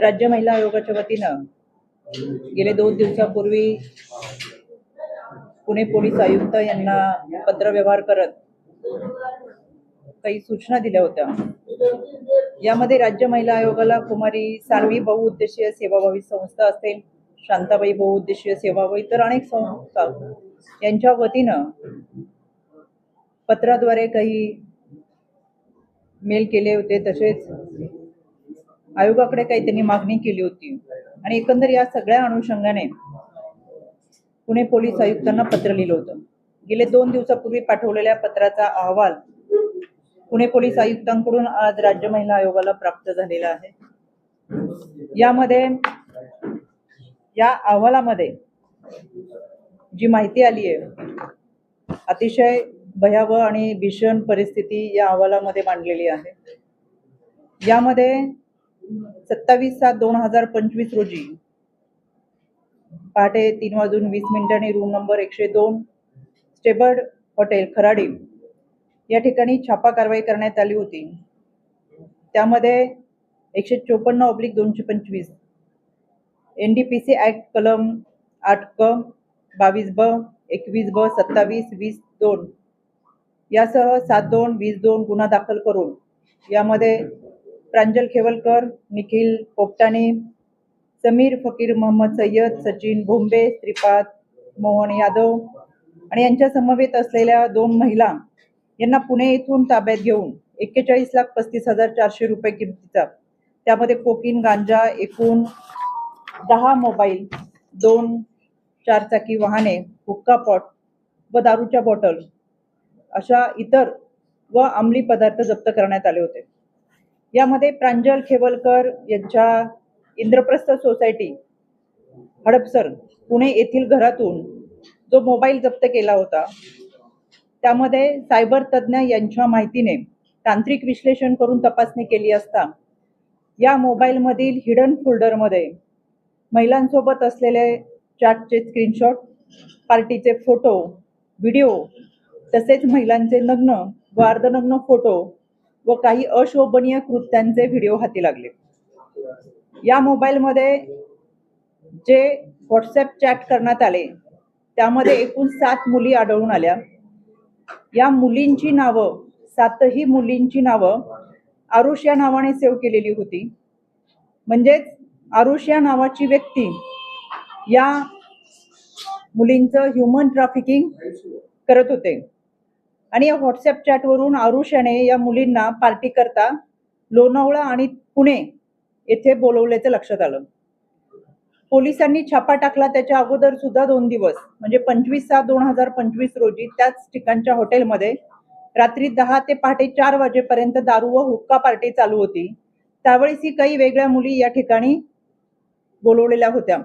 राज्य महिला आयोगाच्या वतीनं गेले दोन दिवसापूर्वी पुणे पोलीस आयुक्त यांना पत्रव्यवहार करत काही सूचना दिल्या होत्या. यामध्ये राज्य महिला आयोगाला कुमारी सानवी बहुउद्देशीय सेवाभावी संस्था असेल शांताबाई बहुउद्देशीय सेवाभावी तर इतर अनेक संस्था यांच्या वतीनं पत्राद्वारे काही मेल केले होते. तसेच आयोगाकडे काही त्यांनी मागणी केली होती. आणि एकंदर या सगळ्या अनुषंगाने पुणे पोलीस आयुक्तांना पत्र लिहिलं होतं. गेले दोन दिवसापूर्वी पाठवलेल्या पत्राचा अहवाल पुणे पोलीस आयुक्तांकडून आज राज्य महिला आयोगाला प्राप्त झालेला आहे. यामध्ये या अहवालामध्ये जी माहिती आली आहे अतिशय भयावह आणि भीषण परिस्थिती या अहवालामध्ये मांडलेली आहे. यामध्ये सत्तावीस सात दोन हजार पंचवीस रोजी. पहाटे तीन वाजून वीस मिनिटांनी रूम नंबर एकशे दोन स्टेबर्ड हॉटेल खराडी. या ठिकाणी छापा कारवाई करण्यात आली होती. त्यामध्ये एकशे चोपन्न ऑब्लिक दोनशे पंचवीस. N D P C act कलम आठ क बावीस ब एकवीस ब सत्तावीस वीस दोन. यासह सात दोन वीस दोन गुन्हा दाखल करून यामध्ये प्रांजल खेवलकर निखिल पोपटाणे समीर फकीर मोहम्मद सय्यद सचिन भोंबे श्रीपाद मोहन यादव आणि यांच्या समवेत असलेल्या दोन महिला यांना पुणे येथून ताब्यात घेऊन एक्केचाळीस लाख पस्तीस हजार चारशे रुपये किमतीचा त्यामध्ये कोकीन गांजा एकूण दहा मोबाईल दोन चारचाकी वाहने हुक्का पॉट व दारूच्या बॉटल अशा इतर व अंमली पदार्थ जप्त करण्यात आले होते. यामध्ये प्रांजल खेवलकर यांच्या इंद्रप्रस्थ सोसायटी हडपसर पुणे येथील घरातून जो मोबाईल जप्त केला होता त्यामध्ये सायबर तज्ज्ञ यांच्या माहितीने तांत्रिक विश्लेषण करून तपासणी केली असता या मोबाईलमधील हिडन फोल्डरमध्ये महिलांसोबत असलेले चॅटचे स्क्रीनशॉट पार्टीचे फोटो व्हिडिओ तसेच महिलांचे नग्न व अर्धनग्न फोटो व काही अशोभनीय कृत्यांचे व्हिडिओ हाती लागले. या मोबाईलमध्ये जे व्हॉट्सॲप चॅट करण्यात आले त्यामध्ये एकूण सात मुली आढळून आल्या. या मुलींची नावं सातही मुलींची नावं आरुष या नावाने सेव्ह केलेली होती. म्हणजेच आरुष या नावाची व्यक्ती या मुलींचं ह्युमन ट्रॅफिकिंग करत होते. आणि या व्हॉट्सअप चॅटवरून आरुष याने या मुलींना पार्टी करता लोणावळा आणि पुणे येथे बोलवल्याचं लक्षात आलं. पोलिसांनी छापा टाकला त्याच्या अगोदर सुद्धा दोन दिवस म्हणजे पंचवीस सात दोन हजार पंचवीस रोजी त्याच ठिकाणच्या हॉटेलमध्ये रात्री दहा ते पहाटे चार वाजेपर्यंत दारू व हुक्का पार्टी चालू होती. त्यावेळेस ही काही वेगळ्या मुली या ठिकाणी बोलवलेल्या होत्या.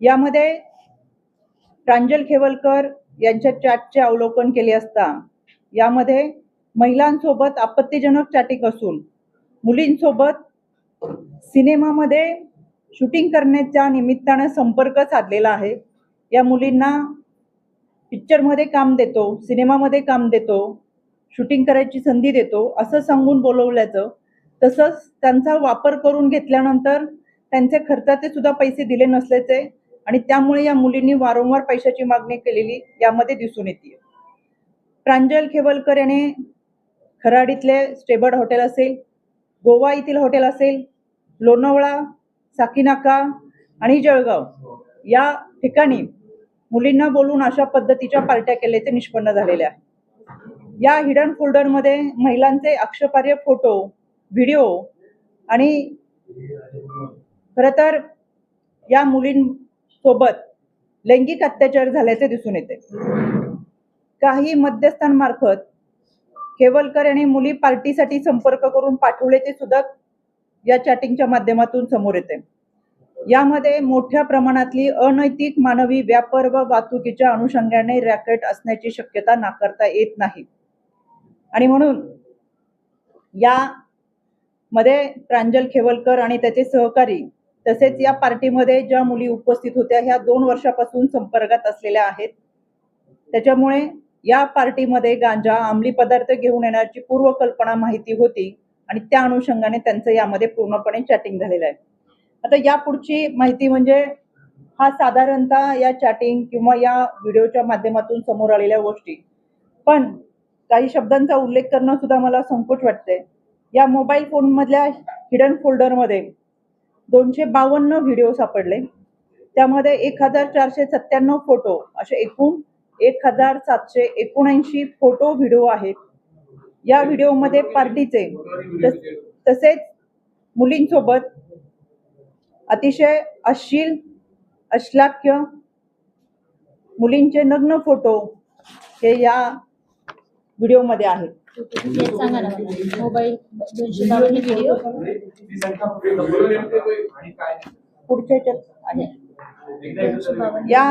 यामध्ये प्रांजल खेवलकर यांच्या चॅटचे अवलोकन केले असता. यामध्ये महिलांसोबत आपत्तीजनक चॅटिंग असून मुलींसोबत सिनेमामध्ये शूटिंग करण्याच्या निमित्तानं संपर्क साधलेला आहे. या मुलींना पिक्चरमध्ये काम देतो सिनेमामध्ये काम देतो शूटिंग करायची संधी देतो असं सांगून बोलवल्याचं. तसंच त्यांचा वापर करून घेतल्यानंतर त्यांचे खर्चाचे सुद्धा पैसे दिले नसल्याचे आणि त्यामुळे या मुलींनी वारंवार पैशाची मागणी केलेली यामध्ये दिसून येते. प्रांजल खेवलकर याने खराडीतले स्टेबर्ड हॉटेल असेल गोवा येथील हॉटेल असेल लोणावळा साकीनाका आणि जळगाव या ठिकाणी मुलींना बोलून अशा पद्धतीच्या पार्ट्या केल्याचे निष्पन्न झालेले आहे या हिडन फोल्डरमध्ये महिलांचे आक्षेपार्ह फोटो व्हिडिओ आणि खर तर या मुलीं सोबत लैंगिक अत्याचार झाल्याचे दिसून येते. काही मध्यस्थांमार्फत केवलकर यांनी मुली पार्टीसाठी संपर्क करून पाठवल्याचे सुद्धा या चॅटिंगच्या माध्यमातून समोर येते. यामध्ये मोठ्या प्रमाणातली अनैतिक मानवी व्यापार व वाहतुकीच्या अनुषंगाने रॅकेट असण्याची शक्यता नाकारता येत नाही. आणि म्हणून या मध्ये प्रांजल खेवलकर आणि त्याचे सहकारी तसेच या पार्टीमध्ये ज्या मुली उपस्थित होत्या ह्या दोन वर्षापासून संपर्कात असलेल्या आहेत. त्याच्यामुळे या पार्टीमध्ये गांजा अंमली पदार्थ घेऊन येण्याची पूर्वकल्पना माहिती होती आणि त्या अनुषंगाने त्यांचं यामध्ये पूर्णपणे चॅटिंग झालेलं आहे. आता या पुढची माहिती म्हणजे हा साधारणतः या चॅटिंग किंवा या व्हिडिओच्या माध्यमातून समोर आलेल्या गोष्टी. पण काही शब्दांचा उल्लेख करणं सुद्धा मला संकोच वाटते या मोबाईल फोन मधल्या हिडन फोल्डरमध्ये दोनशे बावन्न व्हिडिओ सापडले. त्यामध्ये एक हजार चारशे सत्त्याण्णव फोटो असे एकूण एक हजार सातशे एकोणऐंशी फोटो व्हिडिओ आहेत. या व्हिडिओमध्ये पार्टीचे तस- तसेच मुलींसोबत अतिशय अश्लील अश्लाख्य मुलींचे नग्न फोटो हे या व्हिडिओमध्ये आहेत. सांगा ना. मोबाईल दोनशे बावन्न व्हिडिओ पुढच्या याच्यात आहे. या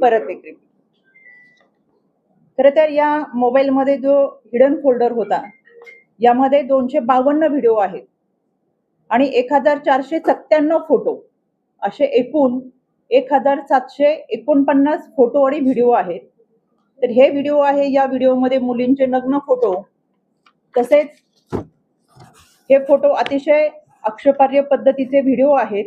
परत एक खरं तर या मोबाईलमध्ये जो हिडन फोल्डर होता यामध्ये दोनशे बावन्न व्हिडिओ आहेत. आणि एक हजार चारशे सत्त्याण्णव फोटो असे एकूण एक हजार सातशे एकोणपन्नास फोटो आणि व्हिडिओ आहेत. तर हे व्हिडिओ आहे या व्हिडिओमध्ये मुलींचे नग्न फोटो तसेच हे फोटो अतिशय अक्षपार्य पद्धतीचे व्हिडिओ आहेत.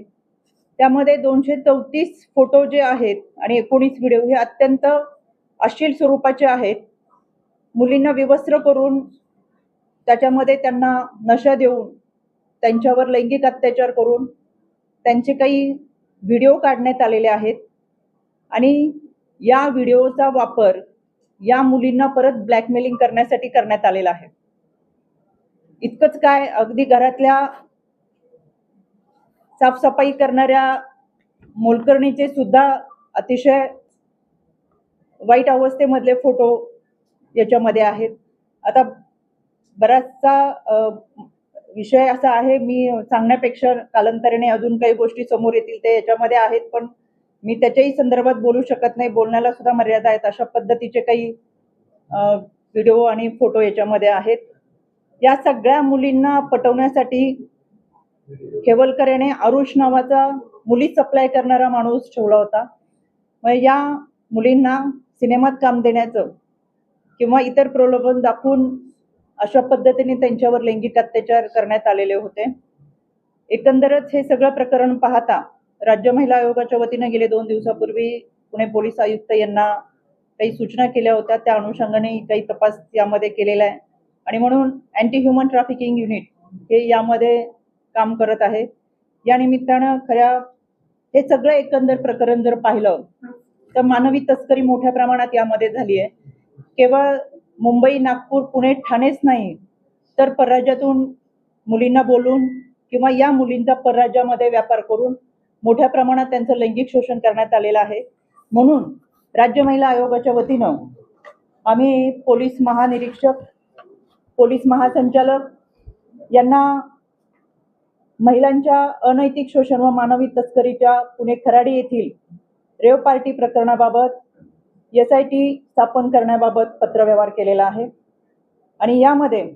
त्यामध्ये दोनशे चौतीस फोटो जे आहेत आणि एकोणीस व्हिडिओ हे अत्यंत अश्लील स्वरूपाचे आहेत. मुलींना विवस्त्र करून त्याच्यामध्ये त्यांना नशा देऊन त्यांच्यावर लैंगिक अत्याचार करून त्यांचे काही व्हिडिओ काढण्यात आलेले आहेत. आणि या व्हिडिओचा वापर या मुलींना परत ब्लॅकमेलिंग करण्यासाठी करण्यात आलेला आहे. इतकंच काय अगदी घरातल्या साफसफाई करणाऱ्या मोलकर्णीचे सुद्धा अतिशय वाईट अवस्थेमधले फोटो याच्यामध्ये आहेत. आता बराचसा विषय असा आहे मी सांगण्यापेक्षा कालांतराने अजून काही गोष्टी समोर येतील ते याच्यामध्ये आहेत पण मी त्याच्याही संदर्भात बोलू शकत नाही. बोलण्याला सुद्धा मर्यादा आहेत. अशा पद्धतीचे काही व्हिडिओ आणि फोटो याच्यामध्ये आहेत. या सगळ्या मुलींना पटवण्यासाठी केवलकर याने आरुष नावाचा मुली सप्लाय करणारा माणूस ठेवला होता. मग या मुलींना सिनेमात काम देण्याचं किंवा इतर प्रलोभन दाखवून अशा पद्धतीने त्यांच्यावर लैंगिक अत्याचार करण्यात आलेले होते. एकंदरच हे सगळं प्रकरण पाहता राज्य महिला आयोगाच्या वतीनं गेले दोन दिवसापूर्वी पुणे पोलीस आयुक्त यांना काही सूचना केल्या होत्या. त्या अनुषंगाने काही तपास यामध्ये केलेला आहे. आणि म्हणून अँटी ह्युमन ट्रॅफिकिंग युनिट हे यामध्ये काम करत आहे. या निमित्तानं खऱ्या हे सगळं एकंदर प्रकरण जर पाहिलं तर मानवी तस्करी मोठ्या प्रमाणात यामध्ये झाली आहे. केवळ मुंबई नागपूर पुणे ठाणेच नाही तर परराज्यातून मुलींना बोलून किंवा या मुलींचा परराज्यामध्ये व्यापार करून मोठ्या प्रमाणात त्यांचं लैंगिक शोषण करण्यात आलेलं आहे. म्हणून राज्य महिला आयोगाच्या वतीनं आम्ही पोलीस महानिरीक्षक पोलीस महासंचालक यांना महिलांच्या अनैतिक शोषण व मानवी तस्करीच्या पुणे खराडी येथील रेव पार्टी प्रकरणाबाबत एस आय टी स्थापन करण्याबाबत पत्रव्यवहार केलेला आहे. आणि यामध्ये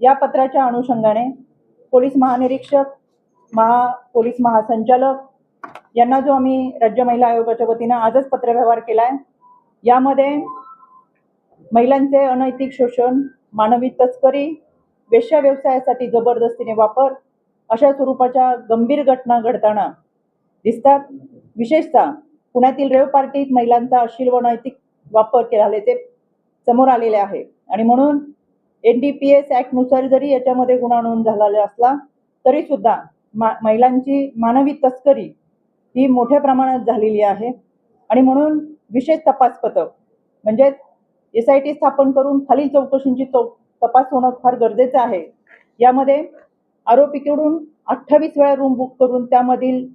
या पत्राच्या अनुषंगाने पोलीस महानिरीक्षक महा पोलीस महासंचालक यांना जो आम्ही राज्य महिला आयोगाच्या वतीनं आजच पत्रव्यवहार केला आहे यामध्ये महिलांचे अनैतिक शोषण मानवी तस्करी वेश्या व्यवसायासाठी जबरदस्तीने वापर अशा स्वरूपाच्या गंभीर घटना घडताना दिसतात. विशेषतः पुण्यातील रेव पार्टीत महिलांचा अश्लील व नैतिक वापर केल्याचे समोर आलेले आहे. आणि म्हणून एन डी पी एस ॲक्टनुसार जरी याच्यामध्ये गुन्हा नोंद झालेला असला तरी सुद्धा मा महिलांची मानवी तस्करी ही मोठ्या प्रमाणात झालेली आहे. आणि म्हणून विशेष तपास पथक म्हणजे एस आय टी स्थापन करून खालील चौकशींची चौ तपास होणं फार गरजेचं आहे. यामध्ये आरोपीकडून अठ्ठावीस वेळा रूम बुक करून त्यामधील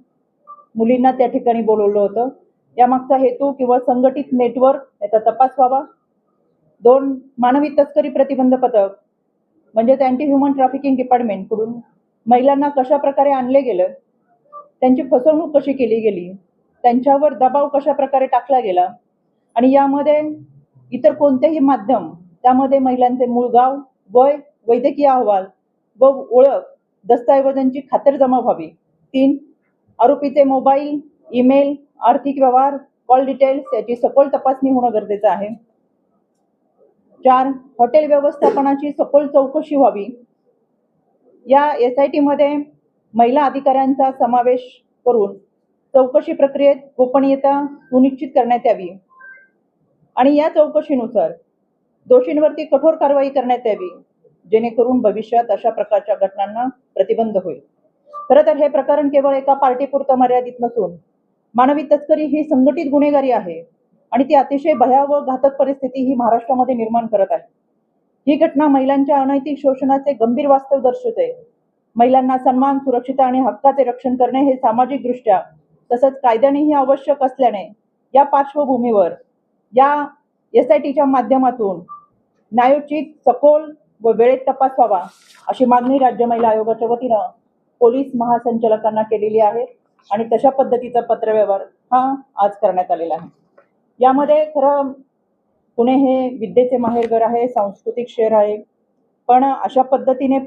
मुलींना त्या ठिकाणी बोलवलं होतं. यामागचा हेतू किंवा संघटित नेटवर्क याचा तपास व्हावा. दोन मानवी तस्करी प्रतिबंध पथक म्हणजेच अँटी ह्युमन ट्रॅफिकिंग डिपार्टमेंटकडून महिलांना कशा प्रकारे आणले गेलं त्यांची फसवणूक कशी केली गेली? त्यांच्यावर दबाव कशा प्रकारे टाकला गेला? आणि यामध्ये इतर कोणतेही माध्यम त्यामध्ये महिलांचे मूळ गाव वय वैद्यकीय अहवाल व ओळख दस्तऐवजांची खातरजमा व्हावी. तीन आरोपीचे मोबाईल ईमेल आर्थिक व्यवहार कॉल डिटेल्स याची सखोल तपासणी होणं गरजेचं आहे. चार हॉटेल व्यवस्थापनाची सखोल चौकशी व्हावी. या एस आय टीमध्ये महिला अधिकाऱ्यांचा समावेश करून चौकशी प्रक्रियेत गोपनीयता सुनिश्चित करण्यात यावी. आणि या चौकशीनुसार दोषींवरती कठोर कारवाई करण्यात यावी जेणेकरून भविष्यात अशा प्रकारच्या घटनांना प्रतिबंध होईल. खरं तर हे प्रकरण केवळ एका पार्टीपुरतं मर्यादित नसून मानवी तस्करी ही संघटित गुन्हेगारी आहे आणि ती अतिशय भयावह घातक परिस्थिती ही महाराष्ट्रामध्ये निर्माण करत आहे. ही घटना महिलांच्या अनैतिक शोषणाचे गंभीर वास्तव दर्शवते. महिलांना सन्मान सुरक्षिता आणि हक्काचे रक्षण करणे हे सामाजिकदृष्ट्या तसंच कायद्यानेही आवश्यक असल्याने या पार्श्वभूमीवर या एस आय टीच्या माध्यमातून न्यायोचित सखोल व वेळेत तपास व्हावा अशी मागणी राज्य महिला आयोगाच्या वतीनं पोलीस महासंचालकांना केलेली आहे आणि तशा पद्धतीचा पत्रव्यवहार हा आज करण्यात आलेला आहे. यामध्ये खरं पुणे हे विद्येचे माहेरघर आहे सांस्कृतिक शहर आहे पण अशा पद्धतीने